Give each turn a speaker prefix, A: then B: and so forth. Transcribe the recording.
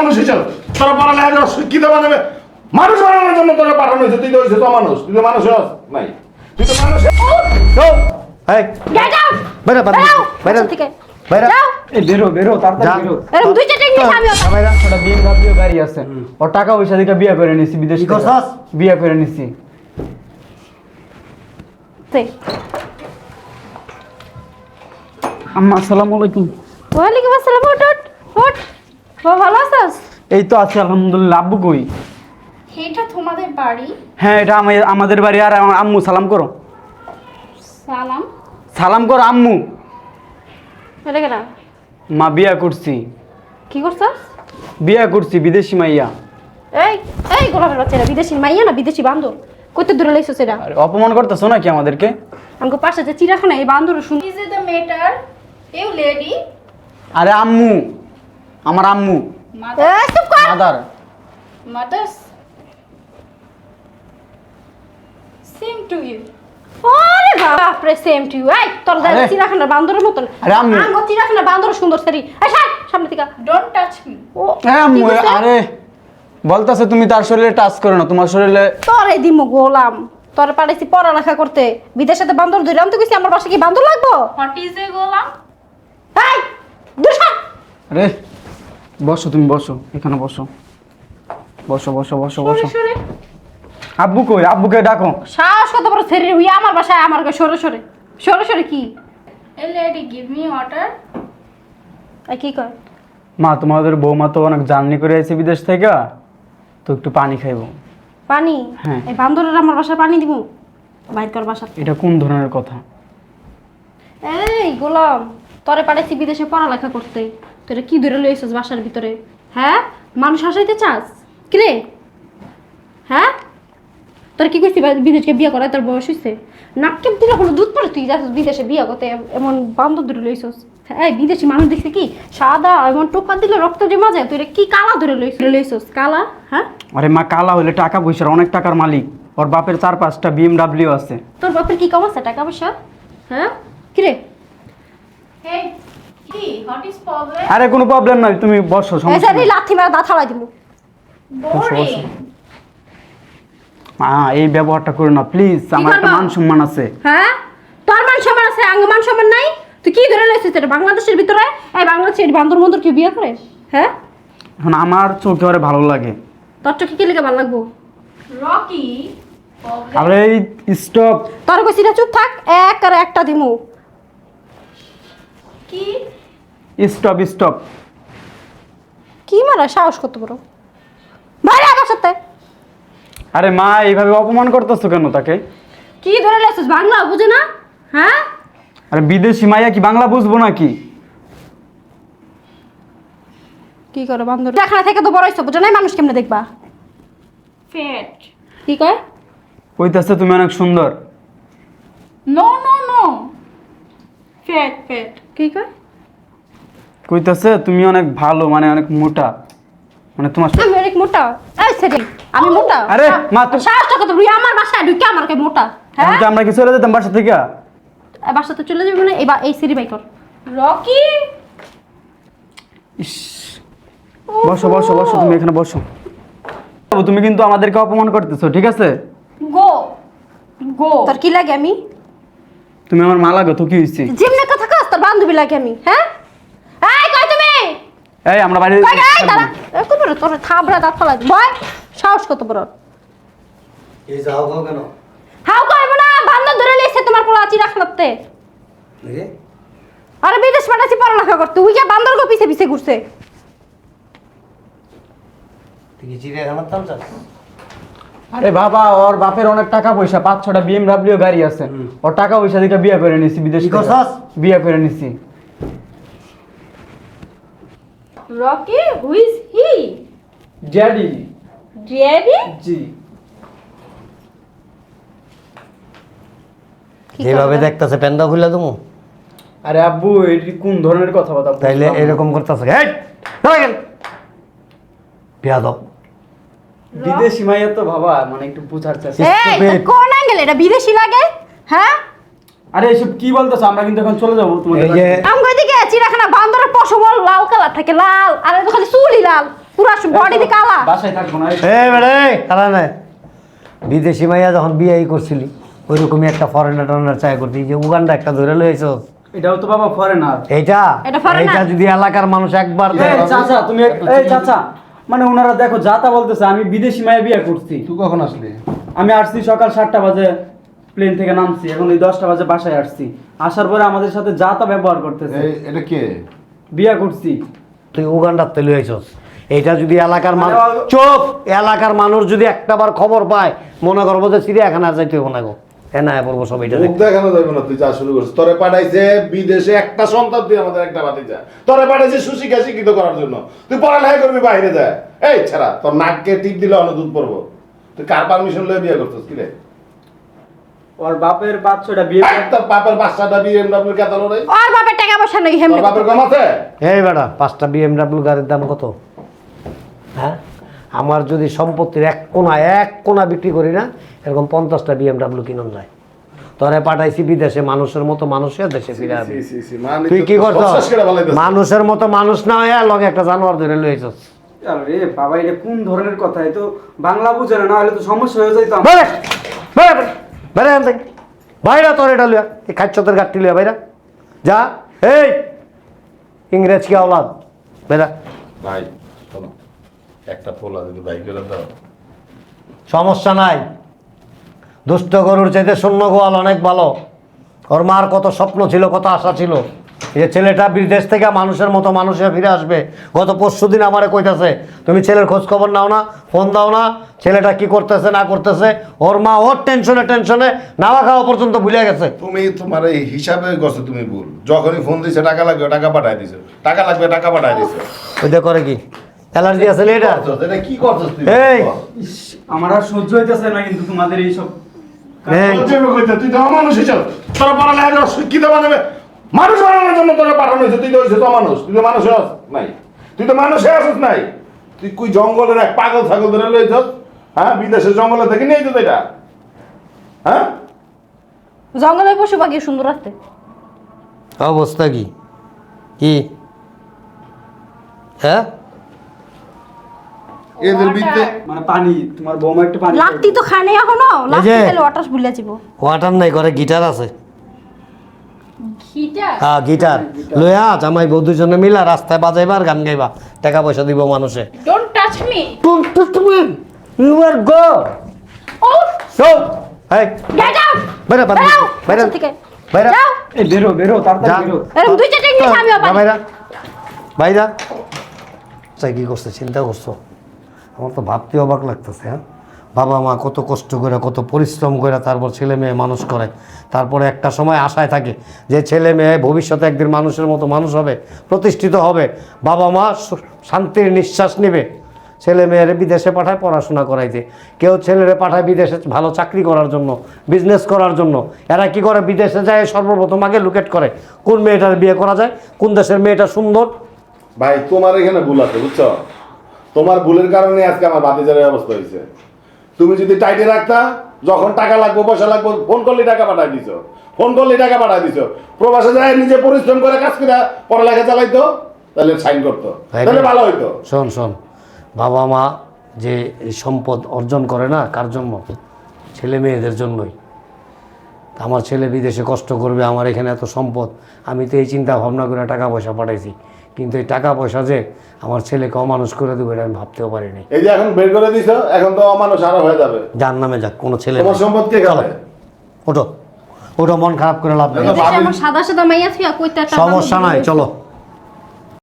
A: মানুষ হিসেবে তোরা পড়ালেখা শিক্ষিত বানাবে। মানুষ বানানোর জন্য তোরা পাঠানো হয়েছে তুই তো হয়েছে তো মানুষ তুই তো মানুষ হস নাই। তুই তো মানুষ
B: বেরো বেরো তাড়াতাড়ি বেরো।
C: এরকম দুই চারটে ইংলিশ
B: ওটা। আছে। টাকা পয়সা দিকে বিয়ে করে নিছি বিদেশ
D: কি করছস?
B: বিয়ে করে নিছি। আম্মা আসসালামু আলাইকুম।
C: ওয়ালাইকুম আসসালাম ওট ওট ওট বাবা ভালো আছিস?
B: এই তো আছে আলহামদুলিল্লাহ। আব্বু কই?
E: এটা তোমাদের বাড়ি?
B: হ্যাঁ এটা আমি- আমাদের বাড়ি। আর আমার আম্মু সালাম করো।
E: সালাম।
B: সালাম করো আম্মু।
C: এটা কেন
B: মা বিয়া করছি।
C: কি করছস?
B: বিয়া করছি বিদেশি মাইয়া।
C: এই এই গোলাপের বাচ্চারা বিদেশি মাইয়া না বিদেশি বান্দর? কত দূরে লাইছস এটা
B: আরে অপমান করতেছো নাকি আমাদেরকে?
C: আমাকে পাশে যে চিড়াখানা এই বান্দর শুন
E: is the matter you lady
B: আরে আম্মু। আমার আম্মু।
C: এই চুপ কর।
B: Mother.
E: Mothers. Same to you
C: আরে বাপ রে সেম টু এই তোর দাদা
B: আরে।
C: চিড়াখানা বান্দরের মতন।
B: আরে আম্মু।
C: আঙ্গ চিড়াখানা বান্দর সুন্দর সেরি। এই সামনে থেকে
E: ডোন্ট টাচ মি
C: ও
B: হ্যাঁ আম্মু আরে বলতেছে তুমি তার শরীরে টাচ করো না। তোমার শরীরে
C: তোরে দিমু গোলাম। তোরে পাঠাইছি পড়ালেখা করতে। বিদেশে বান্দর ধরে আনতে গেছি আমার বাসা কি বান্দর লাগবো?
E: হোয়াট ইজ এ গোলাম?
C: এই দুশা!
B: আরে। বসো তুমি বসো এখানে বসো। বসো বসো বসো বসো।
C: সরে।
B: আব্বু কই? আব্বুকে ডাকো।
C: সাহস কত বড় সেরি উই আমার বাসায় আমার কাছে সরে সরে। সরে সরে কি?
E: এ লেডি গিভ মি ওয়াটার
C: এই কি কয়?
B: মা তোমাদের বৌমা তো অনেক জার্নি করে এসে বিদেশ থেকে। তো একটু পানি খাইবো।
C: পানি?
B: হ্যাঁ।
C: এই বান্দরের আমার বাসায় পানি দিব বাইর কর বাসা।
B: এটা কোন ধরনের কথা?
C: এই গোলাম তোরে পাঠাইছি বিদেশে পড়ালেখা করতে। তোরা কি ধরে লইছিস বাসার ভিতরে? হ্যাঁ? মানুষ হাসাইতে চাস? কি রে? হ্যাঁ? তোর কি কইছি বা- বিদেশকে বিয়ে করায় তোর বয়স হইছে? নাককে দিলে কোনো দুধ পড়ে তুই যাস বিদেশে বিয়ে করতে? এমন বান্ধব ধরে লইছিস। এই বিদেশি মানুষ দেখছি কি? সাদা এমন টোকা দিলে রক্ত জমা যায়। তুই রে কি কালা ধরে লইছিস লইছিস? কালা? হ্যাঁ?
B: আরে মা কালা হলে টাকা পয়সার অনেক টাকার মালিক। ওর বাপের চার পাঁচটা বিএমডাব্লিউ আছে।
C: তোর বাপের কি কম আছে টাকা পয়সা? হ্যাঁ? কি রে?
E: হে কি? হোয়াট ইজ প্রবলেম
B: আরে কোনো প্রবলেম নাই তুমি বসো সমস্যা নেই।
C: লাথি মারা দাঁত দিবো
E: বোরিং
B: মা এই ব্যবহারটা করো না প্লিজ আমার একটা মান সম্মান আছে।
C: হ্যাঁ? তোর মান সম্মান আছে আঙ্গ মান সম্মান নাই? তুই কি ধরে লেছিস এটা বাংলাদেশের ভিতরে? এই বাংলাদেশের বান্দর মন্দর কেউ বিয়ে করে? হ্যাঁ?
B: এখন আমার চোখে ওরে ভালো লাগে।
C: তোর চোখে কি লেগে ভালো লাগবো?
E: রকি
B: আরে এই স্টপ
C: তোর কইছি না চুপ থাক এক আর একটা দিমু।
E: কি?
B: Stop stop.
C: কি মারা সাহস করতে পারো বাইরে আমার সাথে।
B: আরে মা এইভাবে অপমান করতেছো কেন তাকে?
C: কি ধরে লেছিস বাংলা বুঝে না? হ্যাঁ?
B: আরে বিদেশি মাইয়া কি বাংলা বুঝব নাকি?
C: কি করে বান্দর? এখানে থেকে তো বড় হইছে বুঝে নাই মানুষ কেমনে দেখবা?
E: ফেট।
C: কি কয়?
B: কইতাছে তুমি অনেক সুন্দর।
E: No no no. ফেট ফেট।
C: কি কয়?
B: কইতাছে তুমি অনেক ভালো মানে অনেক মোটা। মানে তোমার
C: আমি অনেক মোটা। এই সেটি আমি মোটা?
B: আরে মা তুমি
C: সাহসটা কত তুই আমার বাসায় ঢুকে আমার কে মোটা হ্যাঁ?
B: আমরা কি চলে যেতাম বাসা থেকে?
C: এই বাসাতে চলে যাবি মানে এই বা- এই সিঁড়ি বাইকর
E: রকি!
B: ইস বসো বসো বসো তুমি এখানে বসো। বাবু, তুমি কিন্তু আমাদেরকে অপমান করতেছো ঠিক আছে?
E: গো গো।
C: তোর কি লাগে আমি?
B: তুমি আমার মা লাগো তো কি হয়েছে
C: যেমনে কথা কাজ তোর বান্ধবী লাগে আমি হ্যাঁ? এই
B: আমরা
C: কই এই দাঁড়া। কই বড় তোর থাবড়া দাঁত ফলাই বয় সাহস কত বড়?
D: এই যাও গাও কেন?
C: হাউ কইব না বান্ধব ধরে লিয়েছে তোমার পোলা চিরা খালাতে আরে বিদেশ পাঠাচ্ছি পড়ালেখা করতে। উই যা বান্দর গো পিছে পিছে ঘুরছে।
D: তুই কি চিড়িয়াখানার দাম চাস?
B: আরে বাবা ওর বাপের অনেক টাকা পয়সা পাঁচ ছটা বিএমডাব্লিউ গাড়ি আছে। ওর টাকা পয়সা দিকে বিয়ে করে নিছি বিদেশ
D: কি করছস?
B: বিয়ে করে নিছি।
E: Rocky who is he
B: daddy
E: daddy
B: ji.
C: কি
D: যেভাবে? দেখতেছে প্যান্ডা খুলে তুমি
B: আরে আব্বু এটি কোন ধরনের কথা বলা
D: তাইলে এরকম করতেছে। এই
B: বিদেশি মাইয়া তো বাবা মানে একটু বুঝার চেষ্টা।
C: এই কোন অ্যাঙ্গেল এটা বিদেশি লাগে? হ্যাঁ?
B: আরে এসব কি বলতেছো? আমরা কিন্তু এখন চলে যাব তোমাদের
D: এই যে।
C: আমগো পশম লাল কালার থাকে লাল। আর এটা খালি চুলই লাল। পুরা বডি কালা।
B: বাসায় থাকব না
D: এই বেড়ে খারা নাই। বিদেশি মাইয়া যখন বিয়ে করছিলি ওই রকমই একটা ফরেনার টরেনার চাই করতি। যে উগান্ডা একটা ধরে লইছ।
B: এটাও তো বাবা ফরেনার
D: এইটা?
C: এটা
D: যদি এলাকার মানুষ একবার দেয়
B: চাচা তুমি এই চাচা মানে ওনারা দেখো যাতা বলতেছে আমি বিদেশি মায়া বিয়ে করছি।
A: তুই কখন আসলি?
B: আমি আসছি সকাল সাতটা বাজে প্লেন থেকে নামছি এখন এই দশটা বাজে বাসায় আসছি। আসার পরে আমাদের সাথে যাতা ব্যবহার করতেছে।
A: এটা কে?
B: বিয়ে করছি।
D: তুই উগান্ডার তেলে হয়েছস এইটা যদি এলাকার মানুষ
B: মানে
D: চোপ! এলাকার মানুষ যদি একটাবার খবর পায় মনে করব যে চিড়িয়াখানা যাইতে হবে না গো। হ্যাঁ না পড়ব সব এটা
A: মুখ দেখানো যাবে না তুই যা শুরু করছিস। তোরে পাঠাইছে বিদেশে একটা সন্তান তুই আমাদের একটা বাতিজা তোরে পাঠাইছে সুশিক্ষা শিক্ষিত করার জন্য। তুই পড়ালেখা করবি বাইরে যায়। এই ছাড়া তোর নাককে টিপ দিলে অনেক দুধ পড়ব। তুই কার পারমিশন লয়ে বিয়ে করছিস কি রে?
B: ওর বাপের বাচ্চাটা বিয়ে
A: এই তোর বাপের বাচ্চাটা বিএমডব্লিউ কে তোর রে?
C: আর বাপের টাকা পয়সা নেই
A: তোর
C: হেমনে
A: বাপের কম আছে?
D: এই বেটা পাঁচটা বিএমডাব্লিউ গাড়ির দাম কত? হ্যাঁ? আমার যদি সম্পত্তির এক কোনা এক কোনা বিক্রি করি না এরকম পঞ্চাশটা বিএমডাব্লিউ কিনুন যায়। তোরে পাঠাইছি বিদেশে মানুষের মতো মানুষের দেশে ফিরে আসবি
A: সি, সি, সি, মানে
D: তুই কি করছ মানুষের মতো মানুষ না হয়ে লগে একটা জানোয়ার ধরে লইছস।
B: আরে বাবা এটা কোন ধরনের কথা? এ তো বাংলা বুঝে না না হলে তো সমস্যা হয়ে যাইতো আমার।
D: আনতে। এখান থেকে বাইরা তোর এটা লুয়া এই খাচ্ছতের গাঠটি লুয়া বাইরা। যা এই ইংরেজ কি আওলাদ? বেড়া
A: ভাই শোনো একটা পোলা যদি ভাই করে দাও।
D: সমস্যা নাই। দুষ্ট গরুর চাইতে শূন্য গোয়াল অনেক ভালো। ওর মার কত স্বপ্ন ছিল কত আশা ছিল। এই যে ছেলেটা বিদেশ থেকে মানুষের মতো মানুষে ফিরে আসবে গত পরশু দিন আমারে কইতাছে তুমি ছেলের খোঁজ খবর নাও না ফোন দাও না ছেলেটা কি করতেছে না করতেছে ওর মা ওর টেনশনে টেনশনে নাওয়া খাওয়া পর্যন্ত ভুলে গেছে।
A: তুমি তোমার এই হিসাবে গছো তুমি ভুল। যখনই ফোন দিছে টাকা লাগবে টাকা পাঠাই দিছো। টাকা লাগবে টাকা পাঠাই দিছো।
D: ওইটা করে কি? অ্যালার্জি আছে এটা?
A: এটা কি করছস তুই?
D: এই!
B: আমার আর সহ্য হইতেছে না কিন্তু তোমাদের
D: এই,
A: কইতে, তুই তো অমানুষ হিসাব। তোরা পড়ালেখা শিক্ষিত বানাবে। মানুষ বানানোর জন্য তোরা পাঠানো হয়েছে। তুই তো হয়েছে তো মানুষ। তুই তো মানুষ হস নাই। তুই তো মানুষে আসস নাই। তুই কুই জঙ্গলের এক পাগল ছাগল ধরে লইছ হ্যাঁ? বিদেশের জঙ্গলে থেকে নিয়ে যেত এটা। হ্যাঁ?
C: জঙ্গলের পশু পাখি সুন্দর আসতে
D: অবস্থা কি? কি? হ্যাঁ?
A: এদের বিদ্যে
B: মানে পানি তোমার বৌমা একটু পানি
C: লাত্তি তো খানে এখনও। লাত্তি
D: যে-
C: খেলে ওয়াটার ভুলে যাব
D: ওয়াটার নাই করে গিটার আছে। হ্যাঁ গিটার। লইয়া জামাই বউ দুজনে মিলা রাস্তায় বাজাইবা আর গান গাইবা টাকা পয়সা দিব মানুষে।
E: Don't touch me
D: you are go
E: ও
D: সো এই
C: গেট আউট থেকে
D: বাইরে
C: যাও
B: এই বেরো বেরো তাড়াতাড়ি বেরো।
C: এরকম দুই চারটে ইংলিশ
D: বাইরা বাইরা চাই কি করছে? চিন্তা করছ? আমার তো ভাবতে অবাক লাগতেছে হ্যাঁ? বাবা মা কত কষ্ট করে, কত পরিশ্রম করে তারপর ছেলে মেয়ে মানুষ করে। তারপরে একটা সময় আশায় থাকে যে ছেলে মেয়ে ভবিষ্যতে একদিন মানুষের মতো মানুষ হবে, প্রতিষ্ঠিত হবে। বাবা মা শান্তির নিঃশ্বাস নেবে। ছেলে মেয়েরে বিদেশে পাঠায় পড়াশোনা করাইতে। কেউ ছেলেরে পাঠায় বিদেশে ভালো চাকরি করার জন্য বিজনেস করার জন্য। এরা কি করে? বিদেশে যায়, সর্বপ্রথম আগে লুকেট করে। কোন মেয়েটার বিয়ে করা যায়? কোন দেশের মেয়েটা সুন্দর?
A: ভাই, তোমার এখানে ভুল আছে, বুঝছ? তোমার ভুলের কারণে আজকে আমার বাতিজারের অবস্থা হয়েছে। তুমি যদি টাইটে রাখতা যখন টাকা লাগবো পয়সা লাগবো ফোন করলে টাকা পাঠাই দিছো। ফোন করলে টাকা পাঠাই দিছ। প্রবাসে যায় নিজে পরিশ্রম করে কাজ করে পড়ালেখা চালাইতো তাহলে সাইন করতো। তাহলে ভালো হইতো।
D: শোন শোন বাবা মা যে এই সম্পদ অর্জন করে না কার জন্য? ছেলে মেয়েদের জন্যই। আমার ছেলে বিদেশে কষ্ট করবে আমার এখানে এত সম্পদ। আমি তো এই চিন্তা ভাবনা করে টাকা পয়সা পাঠাইছি। কিন্তু এই টাকা পয়সা যে আমার ছেলেকে অমানুষ করে দেবো এটা আমি ভাবতেও পারিনি।
A: এই যে এখন বের করে দিছো এখন তো অমানুষ আরও হয়ে যাবে।
D: যার নামে যাক কোনো ছেলে
A: তোমার। সম্পদ কে খাবে?
D: ওটো ওটা মন খারাপ করে লাভ নেই। সমস্যা নাই চলো।